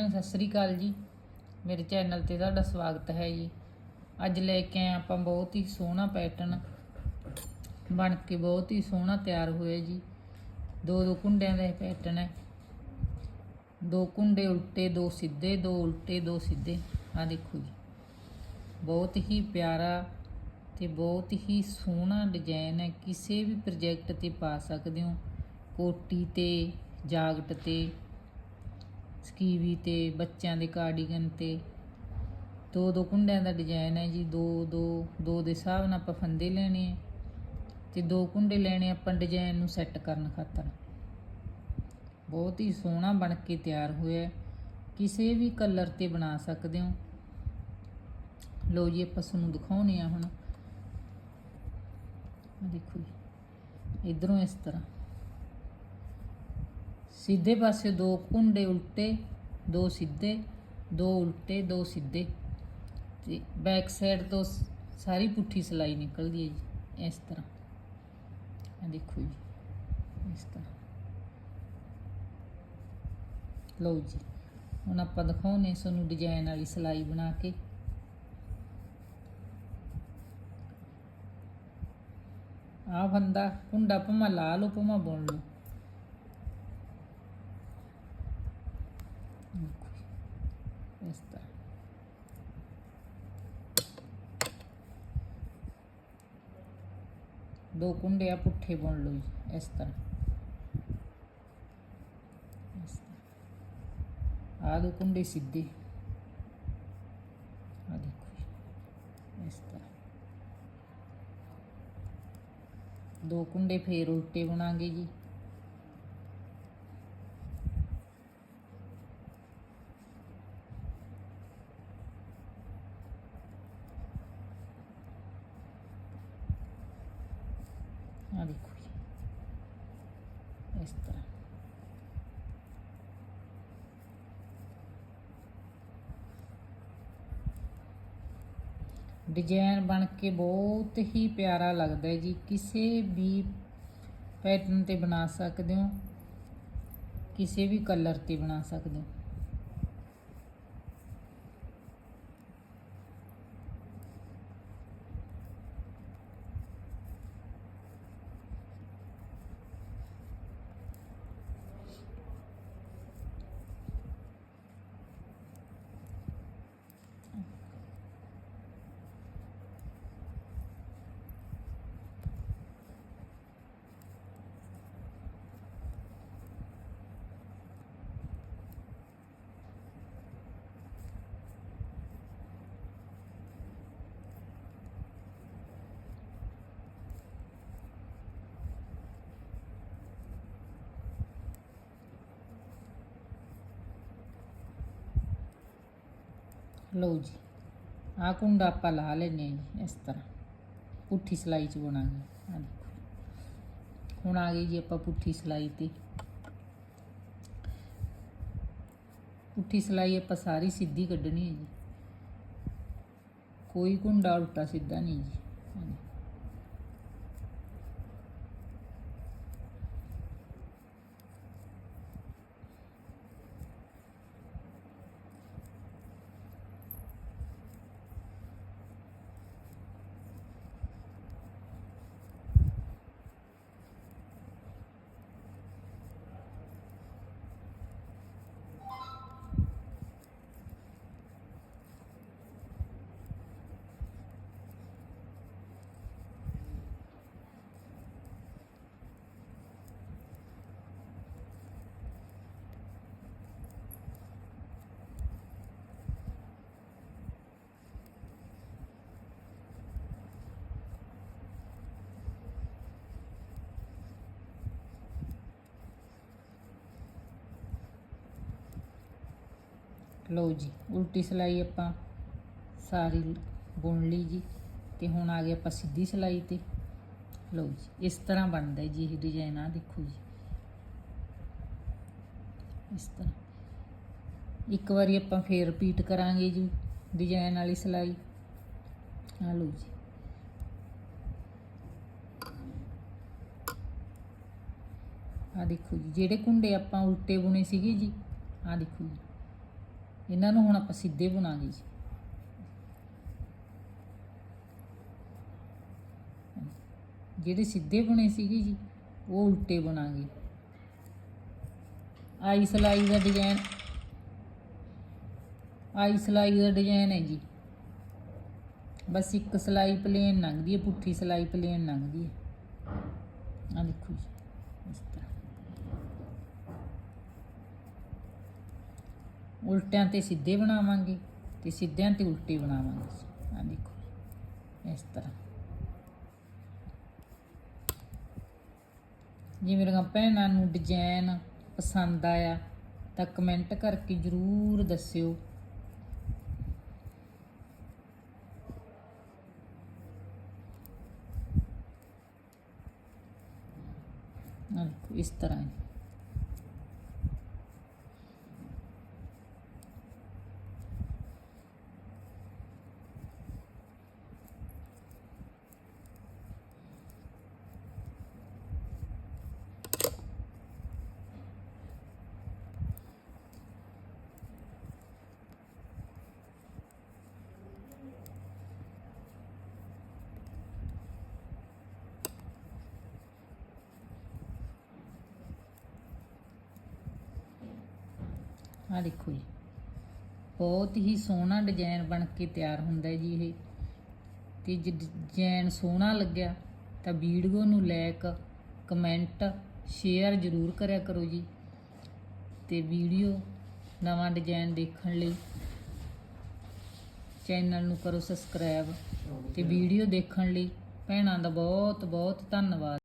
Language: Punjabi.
ਸਾਰਿਆਂ ਨੂੰ ਸਤਿ ਸ੍ਰੀ ਅਕਾਲ ਜੀ। ਮੇਰੇ ਚੈਨਲ ਤੇ ਤੁਹਾਡਾ ਸਵਾਗਤ ਹੈ ਜੀ। ਅੱਜ ਲੈ ਕੇ ਆਏ ਆਪਾਂ ਬਹੁਤ ਹੀ ਸੋਹਣਾ ਪੈਟਰਨ ਬਣ ਕੇ ਬਹੁਤ ਹੀ ਸੋਹਣਾ ਤਿਆਰ ਹੋਇਆ ਜੀ। ਦੋ ਦੋ ਕੁੰਡਿਆਂ ਦਾ ਇਹ ਪੈਟਰਨ ਹੈ। ਦੋ ਕੁੰਡੇ ਉਲਟੇ, ਦੋ ਸਿੱਧੇ, ਦੋ ਉਲਟੇ, ਦੋ ਸਿੱਧੇ। ਆ ਦੇਖੋ ਜੀ। ਬਹੁਤ ਹੀ ਪਿਆਰਾ ਤੇ ਬਹੁਤ ਹੀ ਸੋਹਣਾ ਡਿਜ਼ਾਈਨ ਹੈ। ਕਿਸੇ ਵੀ ਪ੍ਰੋਜੈਕਟ ਤੇ ਪਾ ਸਕਦੇ ਹੋ। ਕੋਟੀ ਤੇ ਜਾਗਟ ਤੇ ਸਕੀਵੀ ਤੇ ਬੱਚਿਆਂ ਦੇ ਕਾਰਡੀਗਨ ਤੇ। ਦੋ ਦੋ ਕੁੰਡਿਆਂ ਦਾ ਡਿਜ਼ਾਈਨ ਹੈ ਜੀ, ਦੋ ਦੋ ਦੋ ਦੇ ਹਿਸਾਬ ਨਾਲ ਆਪਾਂ ਫੰਦੇ ਲੈਣੇ ਆ। ਤੇ ਦੋ ਕੁੰਡੇ ਲੈਣੇ ਆਪਾਂ ਡਿਜ਼ਾਈਨ ਨੂੰ ਸੈੱਟ ਕਰਨ ਖਾਤਰ। ਬਹੁਤ ਹੀ ਸੋਹਣਾ ਬਣ ਕੇ ਤਿਆਰ ਹੋਇਆ। ਕਿਸੇ ਵੀ ਕਲਰ ਤੇ ਬਣਾ ਸਕਦੇ ਹੋ। ਲੋ ਜੀ, ਆਪਾਂ ਤੁਹਾਨੂੰ ਦਿਖਾਉਣੇ ਆ ਹੁਣ। ਦੇਖੋ ਜੀ, ਇਧਰੋਂ ਇਸ ਤਰ੍ਹਾਂ। ਸਿੱਧੇ ਪਾਸੇ ਦੋ ਕੁੰਡੇ ਉਲਟੇ, ਦੋ ਸਿੱਧੇ, ਦੋ ਉਲਟੇ, ਦੋ ਸਿੱਧੇ। ਤੇ ਬੈਕ ਸਾਈਡ ਤੋਂ ਸਾਰੀ ਪੁੱਠੀ ਸਲਾਈ ਨਿਕਲਦੀ ਹੈ ਜੀ, ਇਸ ਤਰ੍ਹਾਂ। ਇਹ ਦੇਖੋ ਜੀ, ਇਸ ਤਰ੍ਹਾਂ। ਲਓ ਜੀ, ਹੁਣ ਆਪਾਂ ਦਿਖਾਉਨੇ ਤੁਹਾਨੂੰ ਡਿਜ਼ਾਈਨ ਵਾਲੀ ਸਲਾਈ ਬਣਾ ਕੇ। ਆ ਬੰਦਾ ਕੁੰਡਾ ਭਾਵੇਂ ਲਾ ਲਓ ਭਮਾ ਬੁਣ ਲਓ ਦੇਖੋ ਜੀ, ਦੋ ਕੁੰਡੇ ਆ ਪੁੱਠੇ ਬੁਣ ਲਓ ਜੀ ਇਸ ਤਰ੍ਹਾਂ ਇਸ ਤਰ੍ਹਾਂ ਆ ਦੋ ਕੁੰਡੇ ਸਿੱਧੇ ਆ ਦੇਖੋ ਜੀ, ਇਸ ਤਰ੍ਹਾਂ ਦੋ ਕੁੰਡੇ ਫੇਰ ਉਲਟੇ ਬਣਾਂਗੇ ਜੀ ਆ ਦੇਖੋ ਜੀ ਇਸ ਤਰ੍ਹਾਂ ਡਿਜ਼ਾਈਨ ਬਣ ਕੇ ਬਹੁਤ ਹੀ ਪਿਆਰਾ ਲੱਗਦਾ ਹੈ ਜੀ। ਕਿਸੇ ਵੀ ਪੈਟਰਨ ਤੇ ਬਣਾ ਸਕਦੇ ਹੋ। ਕਿਸੇ ਵੀ ਕਲਰ ਤੇ ਬਣਾ ਸਕਦੇ ਹੋ। ਲਓ ਜੀ, ਆਹ ਕੁੰਡਾ ਆਪਾਂ ਲਾ ਲੈਨੇ ਆ ਜੀ ਇਸ ਤਰ੍ਹਾਂ। ਪੁੱਠੀ ਸਲਾਈ ਚ ਬਣਾਂਗੇ। ਆਹ ਦੇਖੋ ਹੁਣ ਆ ਗਈ ਜੀ ਆਪਾਂ ਪੁੱਠੀ ਸਲਾਈ ਤੇ। ਪੁੱਠੀ ਸਲਾਈ ਆਪਾਂ ਸਾਰੀ ਸਿੱਧੀ ਕੱਢਣੀ ਹੈ ਜੀ। ਕੋਈ ਕੁੰਡਾ ਉਲਟਾ ਸਿੱਧਾ ਨਹੀਂ ਜੀ। ਲਓ ਜੀ, ਉਲਟੀ ਸਲਾਈ ਆਪਾਂ ਸਾਰੀ ਬੁਣ ਲਈ ਜੀ ਤੇ ਹੁਣ ਆ ਗਏ ਆਪਾਂ ਸਿੱਧੀ ਸਲਾਈ ਤੇ। ਲਓ ਜੀ, ਇਸ ਤਰ੍ਹਾਂ ਬਣਦਾ ਜੀ ਇਹ ਡਿਜ਼ਾਈਨ ਆ ਦੇਖੋ ਜੀ। ਇਸ ਤਰ੍ਹਾਂ। ਇੱਕ ਵਾਰੀ ਆਪਾਂ ਫੇਰ ਰਿਪੀਟ ਕਰਾਂਗੇ ਜੀ ਡਿਜ਼ਾਈਨ ਵਾਲੀ ਸਲਾਈ। ਆ ਲਓ ਜੀ। ਆ ਦੇਖੋ ਜੀ, ਜਿਹੜੇ ਕੁੰਡੇ ਆਪਾਂ ਉਲਟੇ ਬੁਣੇ ਸੀਗੇ ਜੀ ਆ ਦੇਖੋ ਜੀ। ਇਹਨਾਂ ਨੂੰ ਹੁਣ ਆਪਾਂ ਸਿੱਧੇ ਬਣਾਂਗੇ ਜੀ। ਜਿਹੜੇ ਸਿੱਧੇ ਬਣੇ ਸੀਗੇ ਜੀ, ਉਹ ਉਲਟੇ ਬਣਾਂਗੇ। ਆਈ ਸਲਾਈ ਦਾ ਡਿਜ਼ਾਈਨ ਆਈ ਸਲਾਈ ਦਾ ਡਿਜ਼ਾਈਨ ਹੈ ਜੀ। ਬਸ ਇੱਕ ਸਲਾਈ ਪਲੇਨ ਲੰਘਦੀ ਹੈ, ਪੁੱਠੀ ਸਲਾਈ ਪਲੇਨ ਲੰਘਦੀ ਹੈ। ਆ ਦੇਖੋ ਜੀ, ਇਸ ਤਰ੍ਹਾਂ। ਉਲਟਿਆਂ ਤੇ ਸਿੱਧੇ ਬਣਾਵਾਂਗੇ ਤੇ ਸਿੱਧਿਆਂ ਤੇ ਉਲਟੇ ਬਣਾਵਾਂਗੇ ਆ ਦੇਖੋ ਇਸ ਤਰ੍ਹਾਂ। ਜੇ ਮੇਰੀਆਂ ਭੈਣਾਂ ਨੂੰ ਡਿਜ਼ਾਈਨ ਪਸੰਦ ਆਇਆ, ਤਾਂ ਕਮੈਂਟ ਕਰਕੇ ਜਰੂਰ ਦੱਸਿਓ। ਇਸ ਤਰ੍ਹਾਂ ਆ ਦੇਖੋ ਜੀ। ਬਹੁਤ ਹੀ ਸੋਹਣਾ ਡਿਜ਼ਾਈਨ ਬਣ ਕੇ ਤਿਆਰ ਹੁੰਦਾ ਜੀ ਇਹ। ਤੇ ਜੇ ਡਿਜ਼ਾਈਨ ਸੋਹਣਾ ਲੱਗਿਆ ਤਾਂ ਵੀਡੀਓ ਨੂੰ ਲਾਇਕ ਕਮੈਂਟ ਸ਼ੇਅਰ ਜ਼ਰੂਰ ਕਰਿਆ ਕਰੋ ਜੀ। ਤੇ ਵੀਡੀਓ ਨਵਾਂ ਡਿਜ਼ਾਈਨ ਦੇਖਣ ਲਈ ਚੈਨਲ ਨੂੰ ਕਰੋ ਸਬਸਕ੍ਰਾਈਬ ਤੇ ਵੀਡੀਓ ਦੇਖਣ ਲਈ ਭੈਣਾਂ ਦਾ ਬਹੁਤ ਬਹੁਤ ਧੰਨਵਾਦ।